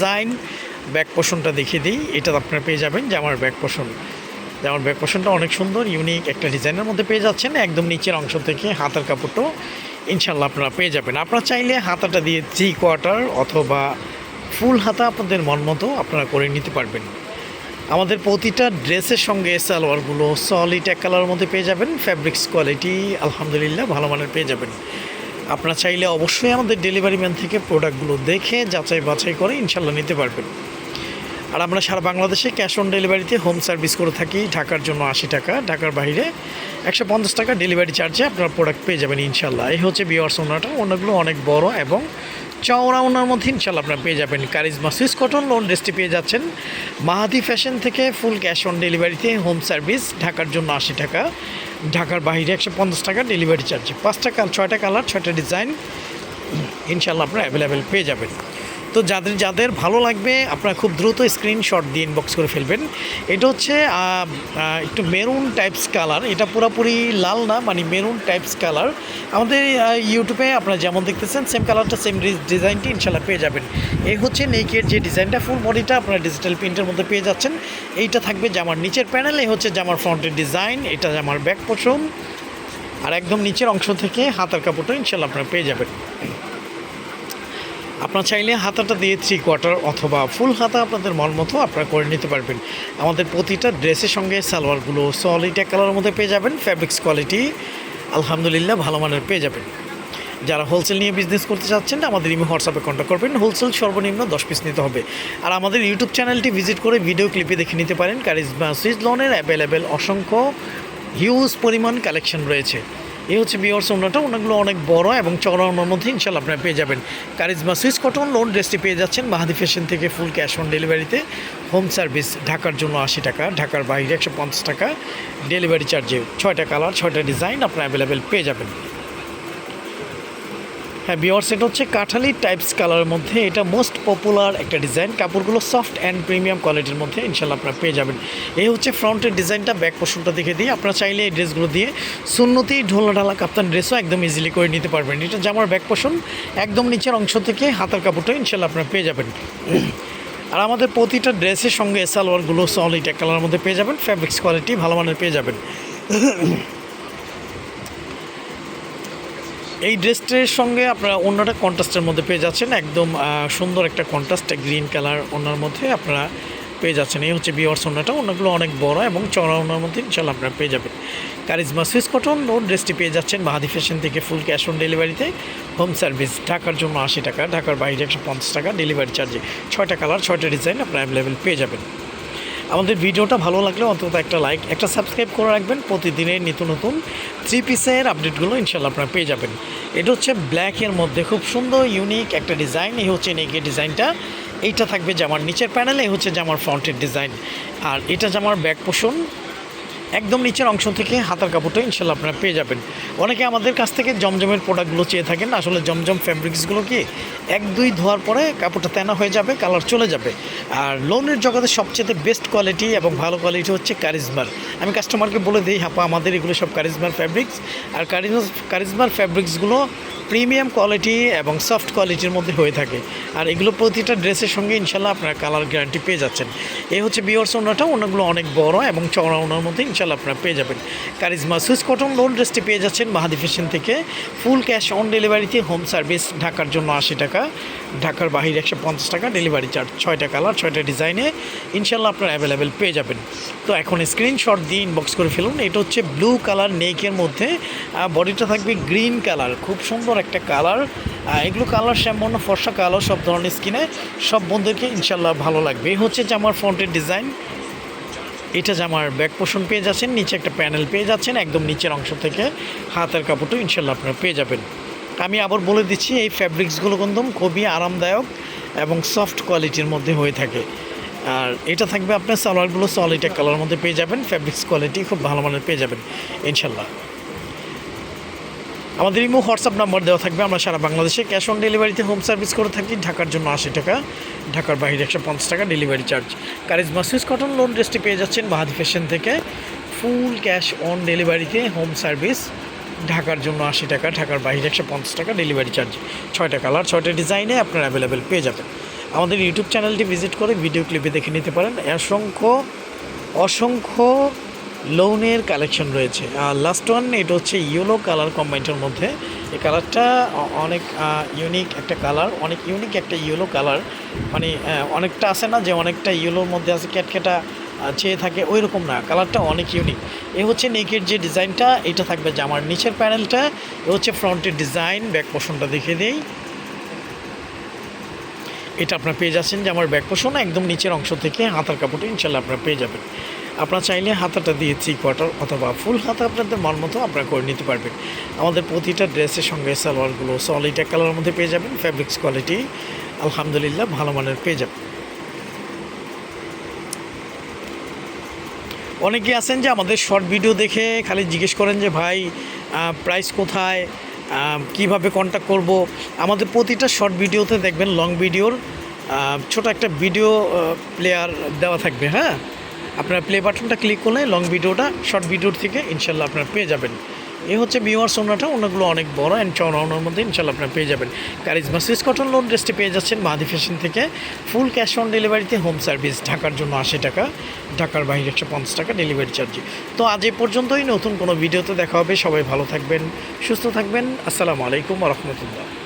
Design back পোষণটা দেখিয়ে দিই। এটা আপনারা পেয়ে যাবেন জামার ব্যাক পোষণ জামার ব্যাক পোষণটা অনেক সুন্দর ইউনিক একটা ডিজাইনের মধ্যে পেয়ে যাচ্ছেন। একদম নিচের অংশ থেকে হাতার কাপড়টাও ইনশাল্লাহ আপনারা পেয়ে যাবেন। আপনারা চাইলে হাতাটা দিয়ে থ্রি কোয়ার্টার অথবা ফুল হাতা আপনাদের মন মতো আপনারা করে নিতে পারবেন। আমাদের প্রতিটা ড্রেসের সঙ্গে সালোয়ারগুলো সলিড এক কালারের মধ্যে পেয়ে যাবেন। ফ্যাব্রিক্স কোয়ালিটি আলহামদুলিল্লাহ, ভালো মানের পেয়ে যাবেন। আপনারা চাইলে অবশ্যই আমাদের ডেলিভারি ম্যান থেকে প্রোডাক্টগুলো দেখে যাচাই বাছাই করে ইনশাল্লাহ নিতে পারবেন। আর আমরা সারা বাংলাদেশে ক্যাশ অন ডেলিভারিতে হোম সার্ভিস করে থাকি, ঢাকার জন্য আশি টাকা, ঢাকার বাইরে একশো পঞ্চাশ টাকা ডেলিভারি চার্জে আপনারা প্রোডাক্ট পেয়ে যাবেন ইনশাল্লাহ। এই হচ্ছে বিওয়ার্স ওনাটা ওনাগুলো অনেক বড় এবং চওড়া ওনার মধ্যে ইনশাল্লাহ আপনারা পেয়ে যাবেন। কারিজমা সুইস কটন লোন ড্রেসটি পেয়ে যাচ্ছেন। মাহাদি ফ্যাশন থেকে ফুল ক্যাশ অন ডেলিভারিতে হোম সার্ভিস ঢাকার জন্য আশি টাকা। ঢাকার বাইরে একশো পঞ্চাশ টাকা ডেলিভারি চার্জ পাঁচটা ছয়টা কালার ছয়টা ডিজাইন ইনশাল্লাহ আপনারা অ্যাভেলেবেল পেয়ে যাবেন। তো যাদের যাদের ভালো লাগবে, আপনারা খুব দ্রুত স্ক্রিনশট দিয়ে ইনবক্স করে ফেলবেন। এটা হচ্ছে একটু মেরুন টাইপস কালার এটা পুরোপুরি লাল না মানে মেরুন টাইপস কালার আমাদের ইউটিউবে আপনারা যেমন দেখতেছেন সেম কালারটা সেম ডিজাইনটি ইনশাল্লাহ পেয়ে যাবেন। এই হচ্ছে নেকের যে ডিজাইনটা ফুল বডিটা আপনারা ডিজিটাল প্রিন্টের মধ্যে পেয়ে যাচ্ছেন। এইটা থাকবে জামার নিচের প্যানেল এই হচ্ছে জামার ফ্রন্টের ডিজাইন এটা জামার ব্যাক পোষণ আর একদম নিচের অংশ থেকে হাতার কাপড়টা ইনশাল্লাহ আপনারা পেয়ে যাবেন। আপনারা চাইলে হাতাটা দিয়ে থ্রি কোয়ার্টার অথবা ফুল হাতা আপনাদের মন মতো আপনারা করে নিতে পারবেন। আমাদের প্রতিটা ড্রেসের সঙ্গে সালোয়ারগুলো সলিড এক কালারের মধ্যে পেয়ে যাবেন ফ্যাব্রিক্স কোয়ালিটি আলহামদুলিল্লাহ ভালো মানের পেয়ে যাবেন। যারা হোলসেল নিয়ে বিজনেস করতে চাচ্ছেন, আমাদের ইমো হোয়াটসঅ্যাপে কন্ট্যাক্ট করবেন হোলসেল সর্বনিম্ন দশ পিস নিতে হবে। আর আমাদের ইউটিউব চ্যানেলটি ভিজিট করে ভিডিও ক্লিপে দেখে নিতে পারেন কারিজমা সুইজ লোনের অ্যাভেলেবেল অসংখ্য হিউজ পরিমাণ কালেকশন রয়েছে। এই হচ্ছে বিয়ার্স সোনাটা ওনাগুলো অনেক বড় এবং চড়া ওনার মধ্যে ইনশাল্লাহ আপনারা পেয়ে যাবেন। কারিজমা সুইস কটন লোন ড্রেসটি পেয়ে যাচ্ছেন। মাহাদি ফ্যাশন থেকে ফুল ক্যাশ অন ডেলিভারিতে হোম সার্ভিস ঢাকার জন্য আশি টাকা, ঢাকার বাইরে একশো পঞ্চাশ টাকা। ডেলিভারি চার্জে ছয়টা কালার ছয়টা ডিজাইন আপনারা অ্যাভেলেবেল পেয়ে যাবেন। হ্যাঁ বিয়ার্স এটা হচ্ছে কাঠালি টাইপস কালারের মধ্যে। এটা মোস্ট পপুলার একটা ডিজাইন কাপড়গুলো সফট অ্যান্ড প্রিমিয়াম কোয়ালিটির মধ্যে ইনশাল্লাহ আপনারা পেয়ে যাবেন। এই হচ্ছে ফ্রন্টের ডিজাইনটা ব্যাক পোর্শনটা দেখে দিয়ে আপনারা চাইলে এই ড্রেসগুলো দিয়ে সুন্নতি ঢোলা ঢালা, কাপ্তান ড্রেসও একদম ইজিলি করে নিতে পারবেন। এটা জামার ব্যাক পোর্শন একদম নিচের অংশ থেকে হাতার কাপড়টা ইনশাল্লাহ আপনারা পেয়ে যাবেন। আর আমাদের প্রতিটা ড্রেসের সঙ্গে সালোয়ারগুলো সলিড এক কালারের মধ্যে পেয়ে যাবেন। ফ্যাব্রিক্স কোয়ালিটি ভালো মানের পেয়ে যাবেন। এই ড্রেসটির সঙ্গে আপনারা অন্যটা কন্ট্রাস্টের মধ্যে পেয়ে যাচ্ছেন। একদম সুন্দর একটা কন্ট্রাস্ট গ্রিন কালার ওনার মধ্যে আপনারা পেয়ে যাচ্ছেন। এই হচ্ছে বিওয়ার্স ওনাটা। ওনাগুলো অনেক বড় এবং চড়া ওনার মধ্যে ইনশাল্লাহ আপনারা পেয়ে যাবেন। কারিজমা সুইস কটন ও ড্রেসটি পেয়ে যাচ্ছেন মাহাদি ফ্যাশন থেকে ফুল ক্যাশ অন ডেলিভারিতে হোম সার্ভিস ঢাকার জন্য আশি টাকা, ঢাকার বাইরে একশো পঞ্চাশ টাকা ডেলিভারি চার্জে ছয়টা কালার ছয়টা ডিজাইন আপনারা অ্যাভেলেবেল পেয়ে যাবেন। আমাদের ভিডিওটা ভালো লাগলে অন্তত একটা লাইক একটা সাবস্ক্রাইব করে রাখবেন। প্রতিদিনের নিত্য নতুন থ্রি পিসের আপডেটগুলো ইনশাল্লাহ আপনারা পেয়ে যাবেন। এটা হচ্ছে ব্ল্যাকের মধ্যে খুব সুন্দর ইউনিক একটা ডিজাইন এই হচ্ছে নেগে ডিজাইনটা এইটা থাকবে জামার নিচের প্যানেলে হচ্ছে জামার ফ্রন্টের ডিজাইন আর এটা জামার ব্যাক পোষণ একদম নিচের অংশ থেকে হাতার কাপড়টা ইনশাল্লাহ আপনারা পেয়ে যাবেন। অনেকে আমাদের কাছ থেকে জমজমের প্রোডাক্টগুলো চেয়ে থাকেন, আসলে জমজম ফ্যাব্রিক্সগুলো কি এক, দুই ধোয়ার পরে কাপড়টা তেনা হয়ে যাবে, কালার চলে যাবে। আর লোনের জগতে সবচেয়ে বেস্ট কোয়ালিটি এবং ভালো কোয়ালিটি হচ্ছে কারিজমার। আমি কাস্টমারকে বলে দিই হাপা আমাদের এগুলো সব কারিজমার ফ্যাব্রিক্স আর কারিজমার ফ্যাব্রিক্সগুলো প্রিমিয়াম কোয়ালিটি এবং সফট কোয়ালিটির মধ্যে হয়ে থাকে। আর এগুলো প্রতিটা ড্রেসের সঙ্গে ইনশাল্লাহ আপনারা কালার গ্যারান্টি পেয়ে যাচ্ছেন। এই হচ্ছে বিয়ার্স ওনাটা, ওনাগুলো অনেক বড় এবং চওড়া ওনার মধ্যে ইনশাল্লাহ আপনারা পেয়ে যাবেন। কারিজমা সুইস কটন লোন ড্রেসটি পেয়ে যাচ্ছেন মাহাদি ফ্যাশন থেকে। ফুল ক্যাশ অন ডেলিভারিতে হোম সার্ভিস ঢাকার জন্য আশি টাকা, ঢাকার বাহির একশো পঞ্চাশ টাকা ডেলিভারি চার্জ ছয়টা কালার, ছয়টা ডিজাইনে ইনশাল্লাহ আপনারা অ্যাভেলেবেল পেয়ে যাবেন। তো এখন স্ক্রিনশট দিয়ে ইনবক্স করে ফেলুন, এটা হচ্ছে ব্লু কালার নেকের মধ্যে বডিটা থাকবে গ্রিন কালার খুব সুন্দর একটা কালার। এগুলো কালার শ্যামন ফর্সা কালার সব ধরনের স্কিনে সব বন্ধুদেরকে ইনশাল্লাহ ভালো লাগবে। এই হচ্ছে জামার ফ্রন্টের ডিজাইন এটা জামার ব্যাক পোষণ পেয়ে যাচ্ছেন, নিচে একটা প্যানেল পেয়ে যাচ্ছেন, একদম নিচের অংশ থেকে হাতের কাপড়টা ইনশাল্লাহ আপনারা পেয়ে যাবেন। আমি আবার বলে দিচ্ছি, এই ফ্যাব্রিক্সগুলো কিন্তু খুবই আরামদায়ক এবং সফট কোয়ালিটির মধ্যে হয়ে থাকে। আর এটা থাকবে আপনার সালোয়ারগুলো সলিড এক কালারের মধ্যে পেয়ে যাবেন। ফ্যাব্রিক্স কোয়ালিটি খুব ভালো মানের পেয়ে যাবেন ইনশাল্লাহ আমাদের ইমো, হোয়াটসঅ্যাপ নাম্বার দেওয়া থাকবে। আমরা সারা বাংলাদেশে ক্যাশ অন ডেলিভারিতে হোম সার্ভিস করে থাকি। ঢাকার জন্য আশি টাকা, ঢাকার বাইরে একশো পঞ্চাশ টাকা delivery charge Karizma Swiss cotton lawn ড্রেসটি পেয়ে যাচ্ছেন মাহাদি ফ্যাশন থেকে। ফুল ক্যাশ অন ডেলিভারিতে হোম সার্ভিস ঢাকার জন্য আশি টাকা, ঢাকার বাইরে একশো পঞ্চাশ টাকা ডেলিভারি চার্জ ছয়টা কালার ছয়টা ডিজাইনে আপনারা অ্যাভেলেবেল পেয়ে যাবেন। আমাদের ইউটিউব চ্যানেলটি ভিজিট করে ভিডিও ক্লিপে দেখে নিতে পারেন। অসংখ্য অসংখ্য লোনের কালেকশন রয়েছে। আর লাস্ট ওয়ান এটা হচ্ছে ইয়েলো কালার কম্বাইনটার মধ্যে। এই কালারটা অনেক ইউনিক একটা কালার অনেক ইউনিক একটা ইয়েলো কালার মানে অনেকটা আছে না যে অনেকটা ইয়েলোর মধ্যে আছে ক্যাটকেটা চেয়ে থাকে ওই রকম না। কালারটা অনেক ইউনিক এ হচ্ছে নেকের যে ডিজাইনটা এটা থাকবে জামার নিচের প্যানেলটা এ হচ্ছে ফ্রন্টের ডিজাইন ব্যাক পোষণটা দেখিয়ে দেই। এটা আপনার পেয়ে যাচ্ছেন যে আমার ব্যাক পোষণ একদম নিচের অংশ থেকে হাতার কাপড়টা ইনশাল্লাহ আপনারা পেয়ে যাবেন। আপনারা চাইলে হাতাটা দিয়ে থ্রি কোয়ার্টার অথবা ফুল হাতা আপনাদের মন মতো আপনারা করে নিতে পারবেন। আমাদের প্রতিটা ড্রেসের সঙ্গে সালোয়ারগুলো সলিড এক কালারের মধ্যে পেয়ে যাবেন ফ্যাব্রিক্স কোয়ালিটি আলহামদুলিল্লাহ ভালো মানের পেয়ে যাবেন। অনেকে আছেন যে আমাদের শর্ট ভিডিও দেখে খালি জিজ্ঞেস করেন যে, ভাই প্রাইস কোথায়? কীভাবে কন্ট্যাক্ট করব? আমাদের প্রতিটা শর্ট ভিডিওতে দেখবেন লং ভিডিওর ছোট একটা ভিডিও প্লেয়ার দেওয়া থাকবে হ্যাঁ? আপনার প্লে বাটনটা ক্লিক করলে লং ভিডিওটা শর্ট ভিডিওর থেকে ইনশাল্লাহ আপনার পেয়ে যাবেন। এ হচ্ছে বিওয়ার সোনাটা ওনাগুলো অনেক বড় অ্যান্ড চওড়া ওনার মধ্যে ইনশাল্লাহ আপনারা পেয়ে যাবেন। কারিজমা সুইস কটন লোন ড্রেসটি পেয়ে যাচ্ছেন মাহাদি ফ্যাশন থেকে। ফুল ক্যাশ অন ডেলিভারিতে হোম সার্ভিস ঢাকার জন্য আশি টাকা, ঢাকার বাইরে একশো পঞ্চাশ টাকা ডেলিভারি চার্জ তো আজ এ পর্যন্তই, নতুন কোনো ভিডিওতে দেখা হবে। সবাই ভালো থাকবেন, সুস্থ থাকবেন। আসসালামু আলাইকুম রহমতুল্লাহ।